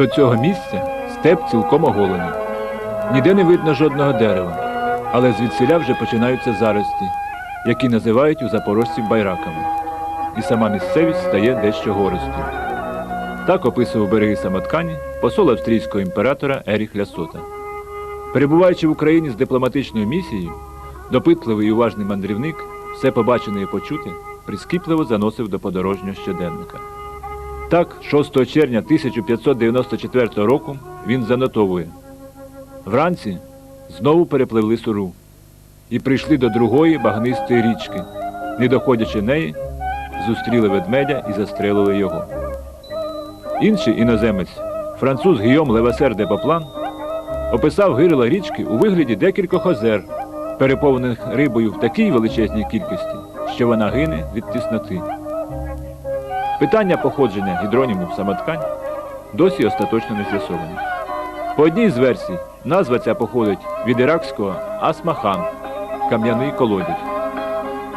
До цього місця степ цілком оголений. Ніде не видно жодного дерева, але звідсіля вже починаються зарості, які називають у запорожців байраками. І сама місцевість стає дещо гористою. Так описував береги Самоткані посол австрійського імператора Еріх Лясота. Перебуваючи в Україні з дипломатичною місією, допитливий і уважний мандрівник все побачене і почуте прискіпливо заносив до подорожнього щоденника. Так, 6 червня 1594 року він занотовує. Вранці знову перепливли суру і прийшли до другої багнистої річки. Не доходячи неї, зустріли ведмедя і застрелили його. Інший іноземець, француз Гійом Левасер де Поплан, описав гирила річки у вигляді декількох озер, переповнених рибою в такій величезній кількості, що вона гине від тісноти. Питання походження гідроніму самоткань досі остаточно не з'ясовані. По одній з версій, назва ця походить від іракського асмахан кам'яний колодязь,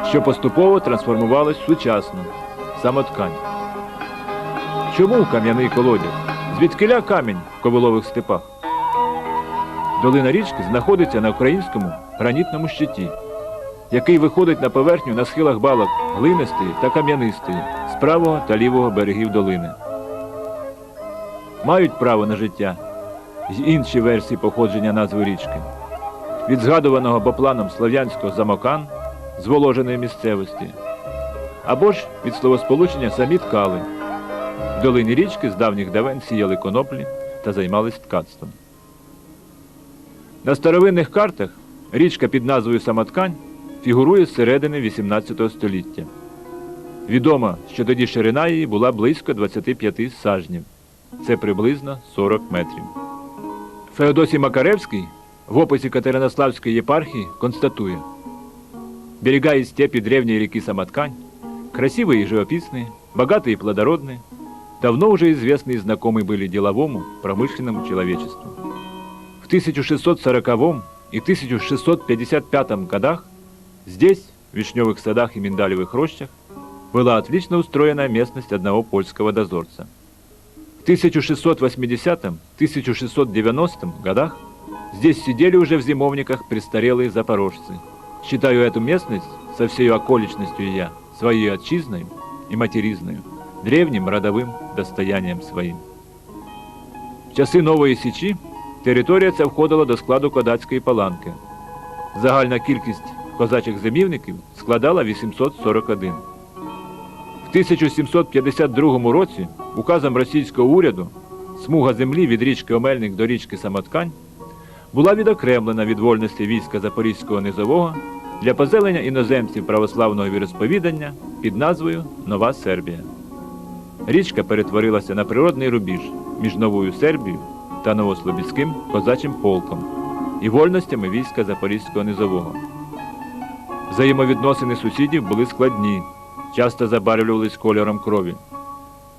що поступово трансформувалась в сучасну самоткань. Чому кам'яний колодязь? Звідкиля камінь в ковилових степах? Долина річки знаходиться на українському гранітному щиті, який виходить на поверхню на схилах балок глинистої та кам'янистої правого та лівого берегів долини. Мають право на життя й інші версії походження назви річки. Від згадуваного бопланом слов'янського замокан зволоженої місцевості, або ж від словосполучення самі ткали. В долині річки з давніх давен сіяли коноплі та займались ткацтвом. На старовинних картах річка під назвою Самоткань фігурує з середини XVIII століття. Відомо, що тоді ширина її була близько 25 сажнів. Це приблизно 40 метрів. Феодосій Макаревський в описі Катеринославської єпархії констатує, берега и степи древней реки Самоткань, красивые и живописные, богатые и плодородные, давно уже известны и знакомы были деловому, промышленному человечеству. В 1640 и 1655 годах здесь, в вишневых садах и миндалевых рощах, была отлично устроена местность одного польского дозорца. В 1680-1690 годах здесь сидели уже в зимовниках престарелые запорожцы. Считаю эту местность со всей околичностью я своей отчизной и материзною, древним родовим достоянием своїм. В часи Нової Січі територія ця входила до складу кодацької паланки. Загальна кількість козачих зимівників складала 841. В 1752 році указом російського уряду смуга землі від річки Омельник до річки Самоткань була відокремлена від вольності війська Запорізького низового для позелення іноземців православного віросповідання під назвою Нова Сербія. Річка перетворилася на природний рубіж між Новою Сербією та Новослобідським козачим полком і вольностями війська Запорізького низового. Взаємовідносини сусідів були складні, часто забарвлювались кольором крові.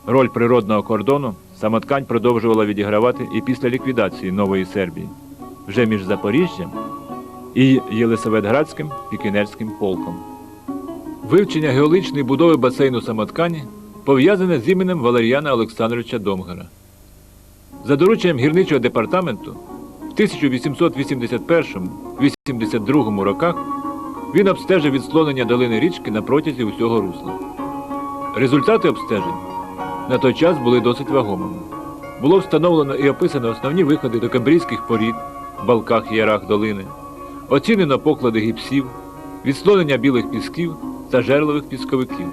Роль природного кордону самоткань продовжувала відігравати і після ліквідації Нової Сербії, вже між Запоріжжям і Єлисаветградським пікінерським полком. Вивчення геологічної будови басейну самоткані пов'язане з іменем Валеріана Олександровича Домгара. За дорученням гірничого департаменту в 1881-82 роках він обстежив відслонення долини річки на протязі усього русла. Результати обстежень на той час були досить вагомими. Було встановлено і описано основні виходи до камбрійських порід балках і ярах долини, оцінено поклади гіпсів, відслонення білих пісків та жерлових пісковиків.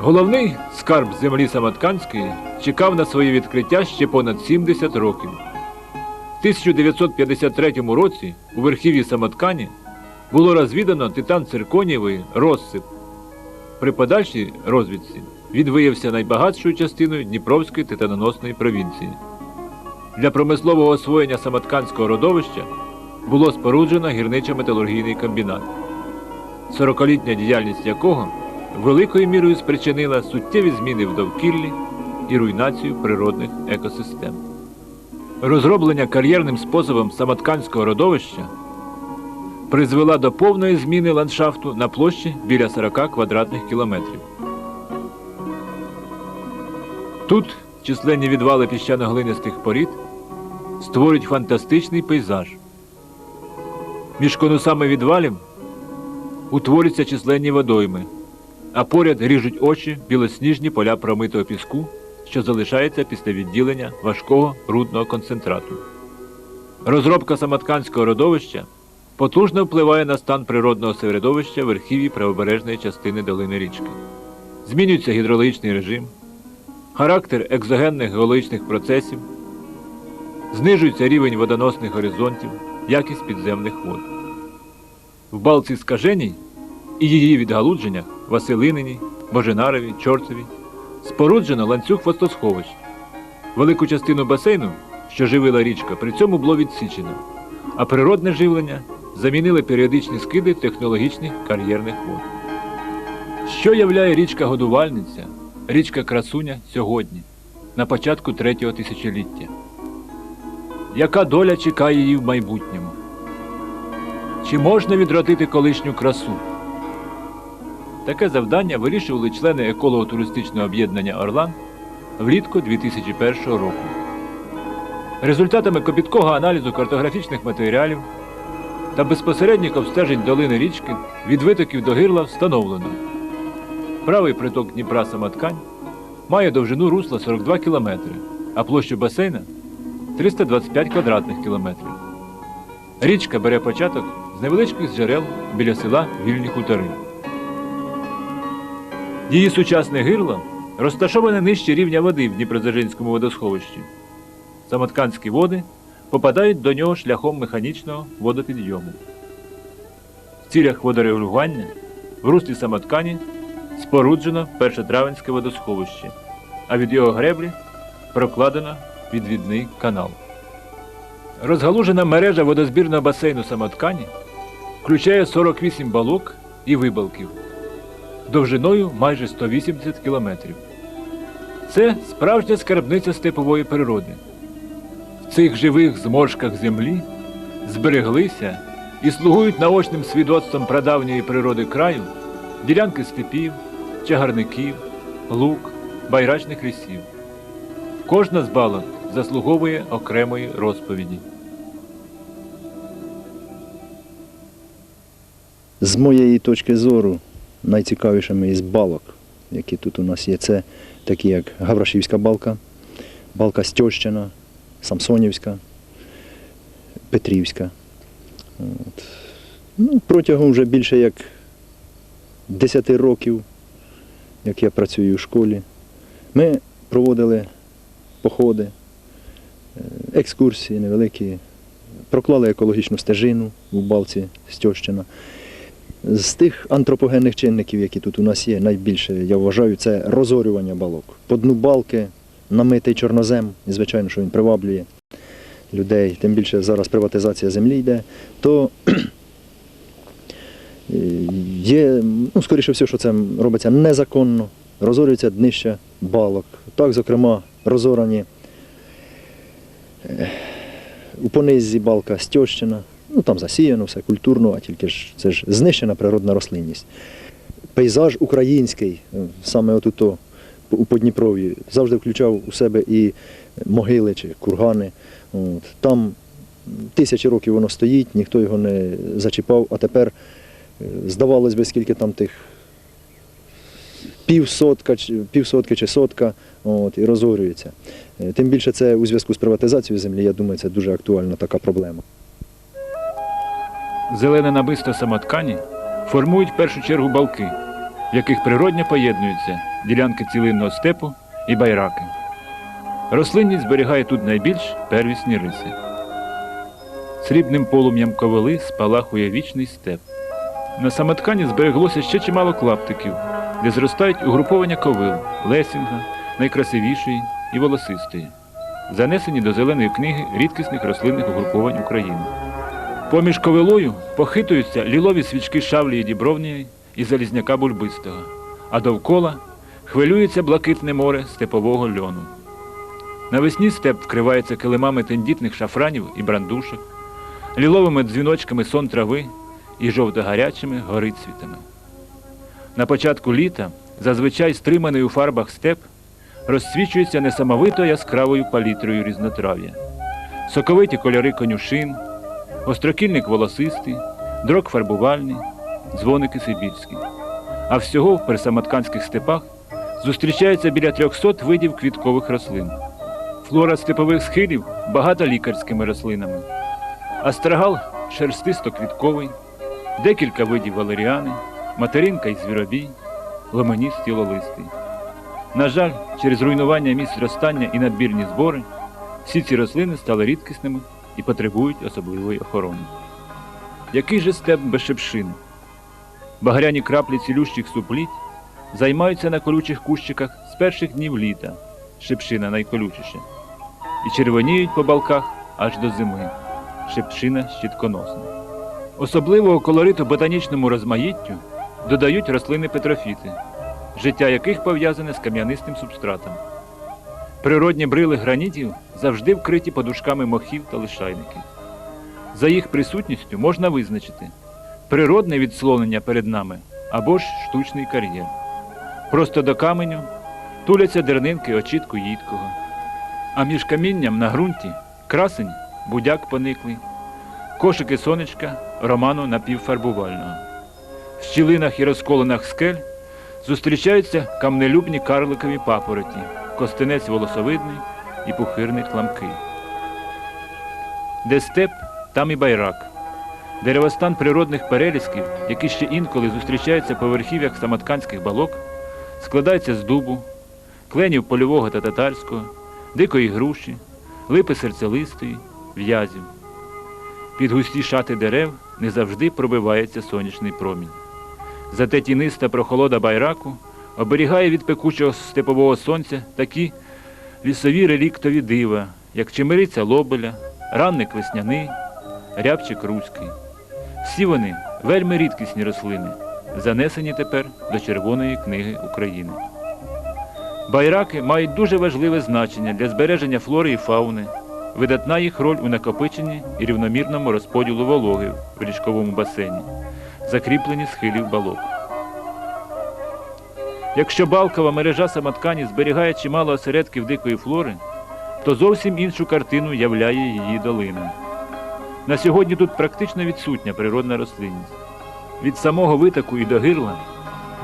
Головний скарб землі Самотканської чекав на своє відкриття ще понад 70 років. В 1953 році у верхів'ї Самоткані було розвідано титан цирконієвої розсип. При подальшій розвідці він виявився найбагатшою частиною Дніпровської титаноносної провінції. Для промислового освоєння Самотканського родовища було споруджено гірничо-металургійний комбінат, 40-літня діяльність якого великою мірою спричинила суттєві зміни в довкіллі і руйнацію природних екосистем. Розроблення кар'єрним способом самотканського родовища призвела до повної зміни ландшафту на площі біля 40 квадратних кілометрів. Тут численні відвали піщано-глинистих порід створюють фантастичний пейзаж. Між конусами відвалів утворюються численні водойми, а поряд ріжуть очі білосніжні поля промитого піску, що залишається після відділення важкого рудного концентрату. Розробка самотканського родовища потужно впливає на стан природного середовища верхів'ї правобережної частини долини річки. Змінюється гідрологічний режим, характер екзогенних геологічних процесів, знижується рівень водоносних горизонтів, якість підземних вод. В балці скаженій і її відгалудженнях Василинині, Боженарові, Чорцеві споруджено ланцюг водосховищ. Велику частину басейну, що живила річка, при цьому було відсічено, а природне живлення замінили періодичні скиди технологічних кар'єрних вод. Що являє річка Годувальниця, річка Красуня сьогодні, на початку третього тисячоліття? Яка доля чекає її в майбутньому? Чи можна відродити колишню красу? Таке завдання вирішували члени еколого-туристичного об'єднання Орлан влітку 2001 року. Результатами копіткого аналізу картографічних матеріалів та безпосередніх обстежень долини річки від витоків до гирла встановлено. Правий приток Дніпра Самоткань має довжину русла 42 км, а площу басейна 325 квадратних кілометрів. Річка бере початок з невеличких джерел біля села Вільні Хутори. Її сучасне гирло розташоване нижче рівня води в Дніпродзержинському водосховищі. Самотканські води попадають до нього шляхом механічного водопідйому. В цілях водорегулювання в руслі самоткані споруджено першотравенське водосховище, а від його греблі прокладено відвідний канал. Розгалужена мережа водозбірного басейну самоткані включає 48 балок і вибалків довжиною майже 180 кілометрів. Це справжня скарбниця степової природи. В цих живих зморшках землі збереглися і слугують наочним свідоцтвом прадавньої природи краю ділянки степів, чагарників, лук, байрачних лісів. Кожна з балок заслуговує окремої розповіді. З моєї точки зору, найцікавішими із балок, які тут у нас є, це такі як Гаврашівська балка, балка Стьощина, Самсонівська, Петрівська. От. Ну, протягом вже більше як 10 років, як я працюю у школі, ми проводили походи, е, екскурсії невеликі, проклали екологічну стежину у балці Стьощина. З тих антропогенних чинників, які тут у нас є, найбільше, я вважаю, це розорювання балок. По дну балки намитий чорнозем, і звичайно, що він приваблює людей, тим більше зараз приватизація землі йде, то є, ну, скоріше все, що це робиться незаконно, розорюється днища балок. Так, зокрема, розорані е, у понизі балка Стьощина, ну там засіяно все культурно, а тільки ж це ж знищена природна рослинність. Пейзаж український, е, саме отуто у Подніпров'ї, завжди включав у себе і могили чи кургани. От. Там тисячі років воно стоїть, ніхто його не зачіпав, а тепер е, здавалось би, скільки там тих півсотка, півсотки чи сотка, от, і розорюється. Е, Тим більше це у зв'язку з приватизацією землі, я думаю, це дуже актуальна така проблема. Зелене набисто самоткані формують в першу чергу балки, в яких природньо поєднуються ділянки цілинного степу і байраки. Рослинність зберігає тут найбільш первісні риси. Срібним полум'ям ковили спалахує вічний степ. На самоткані збереглося ще чимало клаптиків, де зростають угруповання ковил, лесінга, найкрасивішої і волосистої, занесені до зеленої книги рідкісних рослинних угруповань України. Поміж ковилою похитуються лілові свічки шавлії дібровнії і залізняка бульбистого, а довкола хвилюється блакитне море степового льону. Навесні степ вкривається килимами тендітних шафранів і брандушок, ліловими дзвіночками сон трави і жовто-гарячими горицвітами. На початку літа зазвичай стриманий у фарбах степ розсвічується несамовито яскравою палітрою різнотрав'я. Соковиті кольори конюшин, острокільник волосистий, дрок фарбувальний, дзвоники сибірські. А всього в персаматканських степах зустрічається біля 300 видів квіткових рослин. Флора степових схилів багата лікарськими рослинами. Астрагал шерстисто-квітковий, декілька видів валеріани, материнка і звіробій, ломеніст тілолистий. На жаль, через руйнування місць зростання і надбірні збори всі ці рослини стали рідкісними і потребують особливої охорони. Який же степ без шипшин? Багряні краплі цілющих супліть займаються на колючих кущиках з перших днів літа, шипшина найколючіша, і червоніють по балках аж до зими, шипшина щітконосна. Особливого колориту ботанічному розмаїттю додають рослини петрофіти, життя яких пов'язане з кам'янистим субстратом. Природні брили гранітів завжди вкриті подушками мохів та лишайників. За їх присутністю можна визначити природне відслонення перед нами або ж штучний кар'єр. Просто до каменю туляться дернинки очітку їдкого, а між камінням на ґрунті красень будяк пониклий, кошики сонечка роману напівфарбувального. В щілинах і розколинах скель зустрічаються камнелюбні карликові папороті, костенець волосовидний і пухирний хламкий. Де степ, там і байрак. Деревостан природних перелісків, які ще інколи зустрічаються по верхів'ях самотканських балок, складається з дубу, кленів польового та татарського, дикої груші, липи серцелистої, в'язів. Під густі шати дерев не завжди пробивається сонячний промінь. Зате тіниста прохолода байраку оберігає від пекучого степового сонця такі лісові реліктові дива, як чемериця лобеля, ранник весняний, рябчик руський. Всі вони вельми рідкісні рослини, занесені тепер до Червоної книги України. Байраки мають дуже важливе значення для збереження флори і фауни, видатна їх роль у накопиченні і рівномірному розподілу вологи в річковому басейні, закріплені схилів балок. Якщо балкова мережа самоткані зберігає чимало осередків дикої флори, то зовсім іншу картину являє її долина. На сьогодні тут практично відсутня природна рослинність. Від самого витоку і до гирла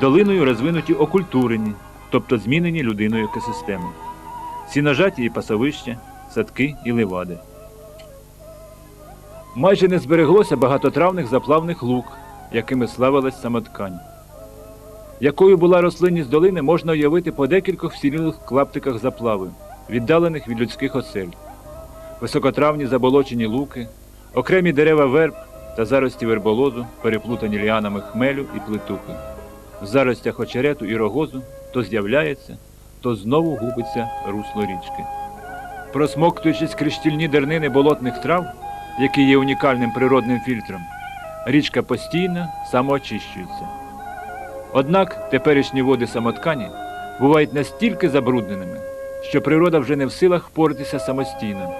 долиною розвинуті окультурені, тобто змінені людиною екосистеми, сіножаті і пасовища, садки і ливади. Майже не збереглося багатотравних заплавних лук, якими славилась самоткань. Якою була рослинність долини, можна уявити по декількох всілілих клаптиках заплави, віддалених від людських осель. Високотравні заболочені луки, окремі дерева верб та зарості верболозу, переплутані ліанами хмелю і плетухи. В заростях очерету і рогозу то з'являється, то знову губиться русло річки. Просмоктуючись крізь щільні дернини болотних трав, які є унікальним природним фільтром, річка постійно самоочищується. Однак теперішні води самоткані бувають настільки забрудненими, що природа вже не в силах впоратися самостійно,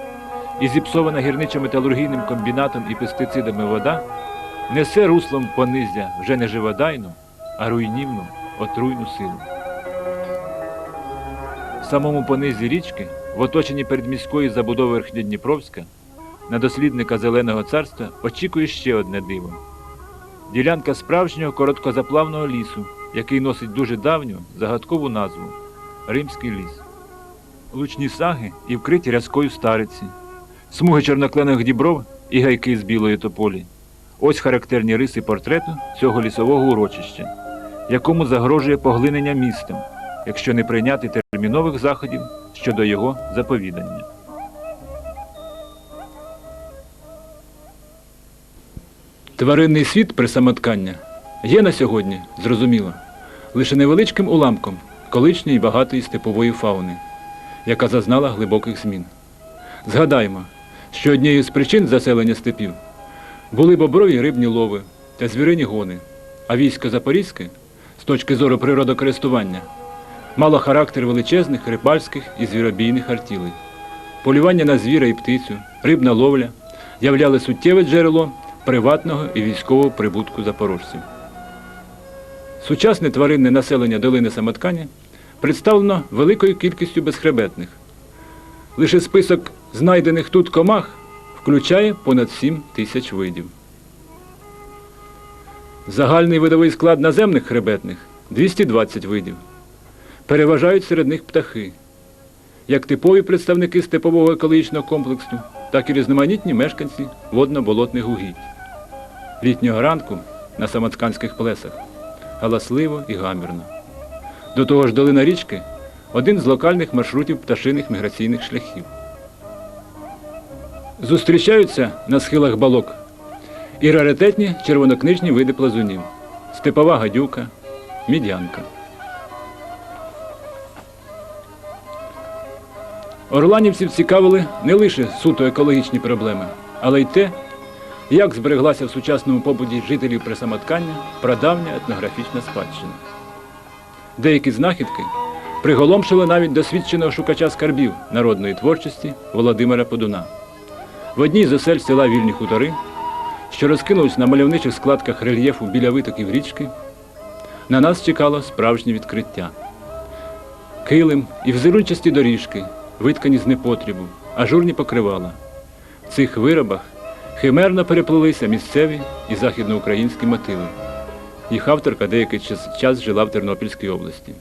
і зіпсована гірничо-металургійним комбінатом і пестицидами вода несе руслом понизя вже не живодайну, а руйнівну, отруйну силу. В самому понизі річки, в оточенні передміської забудови Верхньодніпровська, на дослідника Зеленого царства очікує ще одне диво. Ділянка справжнього короткозаплавного лісу, який носить дуже давню загадкову назву Римський ліс. Лучні саги і вкриті рязкою стариці, смуги чорноклених дібров і гайки з білої тополі. Ось характерні риси портрету цього лісового урочища, якому загрожує поглинення містом, якщо не прийняти термінових заходів щодо його заповідання. Тваринний світ присамоткання є на сьогодні, зрозуміло, лише невеличким уламком колишньої багатої степової фауни, яка зазнала глибоких змін. Згадаймо, що однією з причин заселення степів були боброві рибні лови та звірині гони, а військо Запорізьке, з точки зору природокористування, мало характер величезних рибальських і звіробійних артілей. Полювання на звіра і птицю, рибна ловля являли суттєве джерело приватного і військового прибутку запорожців. Сучасне тваринне населення долини Самоткані представлено великою кількістю безхребетних. Лише список знайдених тут комах включає понад 7 тисяч видів. Загальний видовий склад наземних хребетних 220 видів. Переважають серед них птахи, як типові представники степового екологічного комплексу, так і різноманітні мешканці водно-болотних угідь. Літнього ранку на самоцканських плесах галасливо і гамірно. До того ж, долина річки один з локальних маршрутів пташиних міграційних шляхів. Зустрічаються на схилах балок і раритетні червонокнижні види плазунів, степова гадюка, мідянка. Орланівців цікавили не лише суто екологічні проблеми, але й те, як збереглася в сучасному побуді жителів присамоткання прадавня етнографічна спадщина. Деякі знахідки приголомшили навіть досвідченого шукача скарбів народної творчості Володимира Подуна. В одній з осель села Вільні хутори, що розкинулись на мальовничих складках рельєфу біля витоків річки, на нас чекало справжнє відкриття. Килим і взирунчасті доріжки, виткані з непотрібу, ажурні покривала. В цих виробах химерно переплилися місцеві і західноукраїнські мотиви. Їх авторка деякий час, жила в Тернопільській області.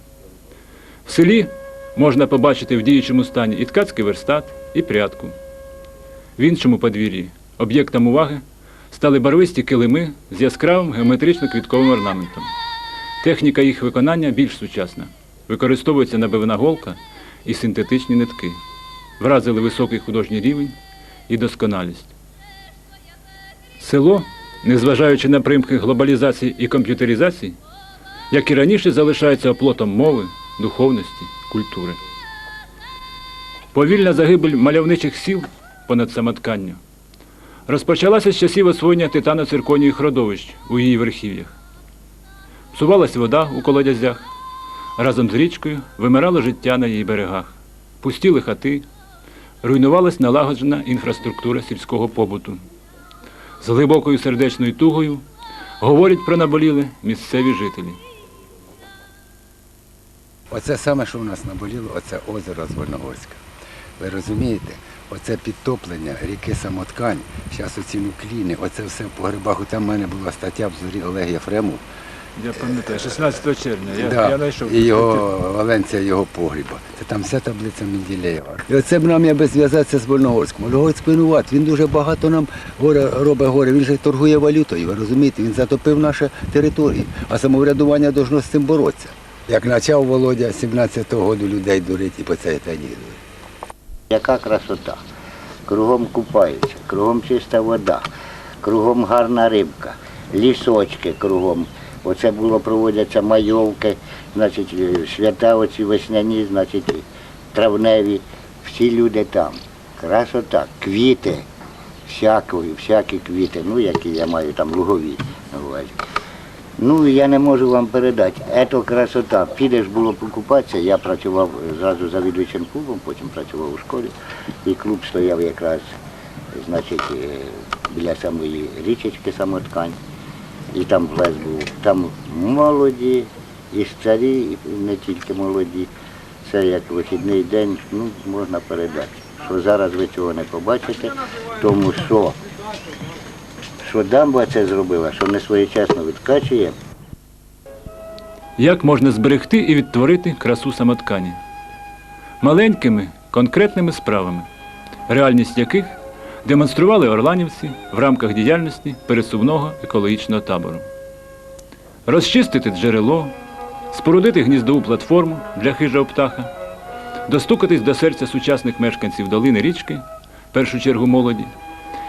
В селі можна побачити в діючому стані і ткацький верстат, і прядку. В іншому подвір'ї об'єктом уваги стали барвисті килими з яскравим геометрично-квітковим орнаментом. Техніка їх виконання більш сучасна. Використовується набивна голка і синтетичні нитки. Вразили високий художній рівень і досконалість. Село, незважаючи на примхи глобалізації і комп'ютеризації, як і раніше залишається оплотом мови, духовності, культури. Повільна загибель мальовничих сіл понад самотканню розпочалася з часів освоєння титано-цирконівих родовищ у її верхів'ях. Псувалась вода у колодязях, разом з річкою вимирало життя на її берегах, пустіли хати, руйнувалась налагоджена інфраструктура сільського побуту. З глибокою сердечною тугою говорять про наболіле місцеві жителі. Оце саме, що в нас наболіло, оце озеро Звольногорське. Ви розумієте, оце підтоплення ріки Самоткань, зараз оці нукліни, оце все в погребах. Там в мене була стаття в зорі Олег Єфремов. Я пам'ятаю, 16 червня я, да, і його Валенція його погріба. Це там вся таблиця Менделєєва. І оце б нам якби зв'язатися з Вольногорським. Вольногорськ винуват, він дуже багато нам горе, робить горе, він же торгує валютою, ви розумієте, він затопив наші території, а самоврядування должно з цим боротися. Як почав Володя 17-го року людей дурить і по цей та ні. Яка красота. Кругом купаються, кругом чиста вода, кругом гарна рибка, лісочки кругом. Оце було проводяться майовки, значить, е, свята оці весняні, значить, травневі. Всі люди там. Красота, квіти, всякі, всякі квіти, ну які я маю там лугові. Ну, я не можу вам передати. Ето красота. Підеш було покупатися. Я працював зразу завідувачем клубом, потім працював у школі. І клуб стояв якраз, значить, е, біля самої річечки самоткань. І там плес був. Там молоді, і старі, і не тільки молоді. Це як вихідний день, ну, можна передати. Що зараз ви цього не побачите, тому що що дамба це зробила, що не своєчасно відкачує, Як можна зберегти і відтворити красу самоткані? Маленькими, конкретними справами, реальність яких демонстрували орланівці в рамках діяльності пересувного екологічного табору. Розчистити джерело, спорудити гніздову платформу для хижого птаха, достукатись до серця сучасних мешканців долини річки, в першу чергу молоді,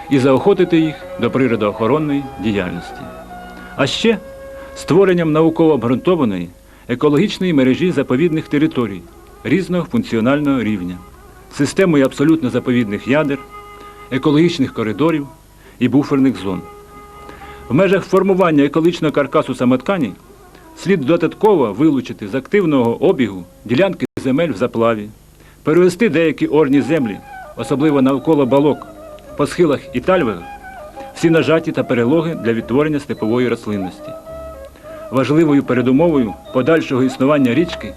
і заохотити їх до природоохоронної діяльності. А ще створенням науково обґрунтованої екологічної мережі заповідних територій різного функціонального рівня, системою абсолютно заповідних ядер, екологічних коридорів і буферних зон. В межах формування екологічного каркасу самоткані слід додатково вилучити з активного обігу ділянки земель в заплаві, перевести деякі орні землі, особливо навколо балок, по схилах і тальвах, всі нажаті та перелоги для відтворення степової рослинності. Важливою передумовою подальшого існування річки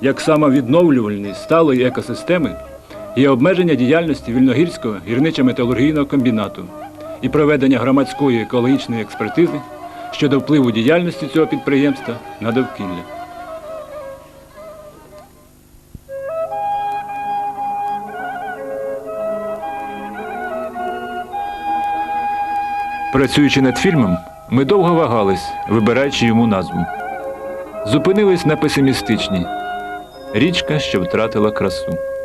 як самовідновлювальної сталої екосистеми є обмеження діяльності Вільногірського гірничо-металургійного комбінату і проведення громадської екологічної експертизи щодо впливу діяльності цього підприємства на довкілля. Працюючи над фільмом, ми довго вагались, вибираючи йому назву. Зупинились на песимістичній річка, що втратила красу.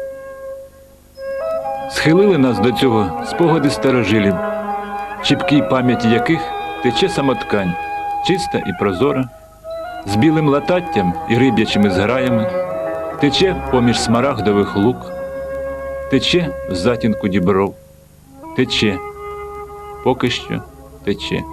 Схилили нас до цього спогади старожилів, чіпкій пам'яті яких тече самоткань, чиста і прозора, з білим лататтям і риб'ячими зграями, тече поміж смарагдових лук, тече в затінку дібров, тече, поки що тече.